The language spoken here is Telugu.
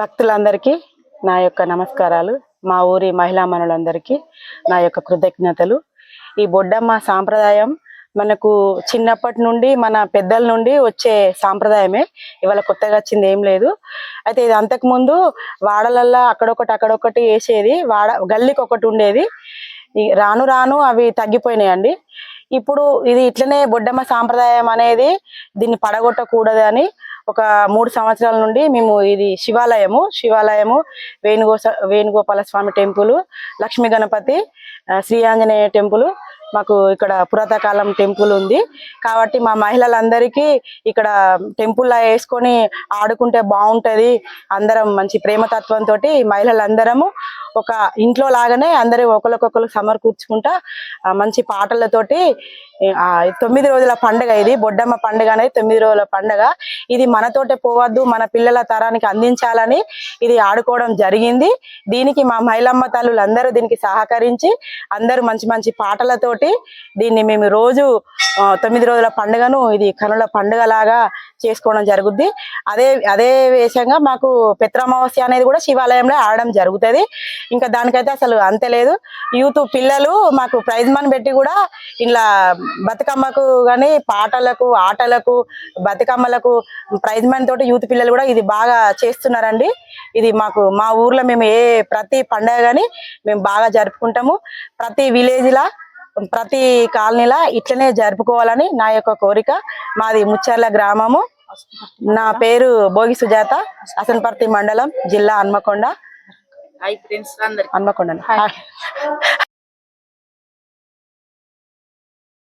భక్తులందరికీ నా యొక్క నమస్కారాలు. మా ఊరి మహిళా మనులందరికీ నా యొక్క కృతజ్ఞతలు. ఈ బొడ్డమ్మ సాంప్రదాయం మనకు చిన్నప్పటి నుండి మన పెద్దల నుండి వచ్చే సాంప్రదాయమే. ఇవాళ కొత్తగా వచ్చింది ఏం లేదు. అయితే ఇది అంతకుముందు వాడలల్లో అక్కడొకటి అక్కడొకటి వేసేది. వాడ గల్లీకి ఒకటి ఉండేది. ఈ రాను రాను అవి తగ్గిపోయినాయండి. ఇప్పుడు ఇది ఇట్లనే బొడ్డమ్మ సాంప్రదాయం అనేది దీన్ని పడగొట్టకూడదు అని ఒక మూడు సంవత్సరాల నుండి మేము ఇది శివాలయము శివాలయము వేణుగో వేణుగోపాల స్వామి టెంపుల్ లక్ష్మీ గణపతి శ్రీ ఆంజనేయ టెంపుల్ మాకు ఇక్కడ పురాతకాలం టెంపుల్ ఉంది. కాబట్టి మా మహిళలందరికీ ఇక్కడ టెంపుల్లా వేసుకొని ఆడుకుంటే బాగుంటది. అందరం మంచి ప్రేమతత్వంతో మహిళలందరము ఒక ఇంట్లో లాగానే అందరూ ఒకరికొకరు సమర్కూర్చుకుంటా మంచి పాటలతోటి తొమ్మిది రోజుల పండుగ ఇది. బొడ్డమ్మ పండుగ అనేది తొమ్మిది రోజుల పండుగ. ఇది మనతోటే పోవద్దు మన పిల్లల తరానికి అందించాలని ఇది ఆడుకోవడం జరిగింది. దీనికి మా మహిళమ్మ తల్లులు అందరూ దీనికి సహకరించి అందరూ మంచి మంచి పాటలతోటి దీన్ని మేము రోజు తొమ్మిది రోజుల పండుగను ఇది కనుల పండుగ లాగా చేసుకోవడం జరుగుద్ది. అదే అదే విషయంగా మాకు పిత్రామావాస్య అనేది కూడా శివాలయంలో ఆడడం జరుగుతుంది. ఇంకా దానికైతే అసలు అంతే లేదు. యూత్ పిల్లలు మాకు ప్రైజ్ మనీ పెట్టి కూడా ఇలా బతుకమ్మకు కానీ పాటలకు ఆటలకు బతుకమ్మలకు ప్రైజ్ మనీ తోటి యూత్ పిల్లలు కూడా ఇది బాగా చేస్తున్నారండి. ఇది మాకు మా ఊర్లో మేము ఏ ప్రతి పండగ కానీ మేము బాగా జరుపుకుంటాము. ప్రతి విలేజ్లా ప్రతి కాలనీలా ఇట్లనే జరుపుకోవాలని నా యొక్క కోరిక. మాది ముచ్చర్ల గ్రామము. నా పేరు భోగి సుజాత అసన్పర్తి మండలం జిల్లా హన్మకొండ. హాయ్ ఫ్రెండ్స్ అందరికి. హన్మకొండ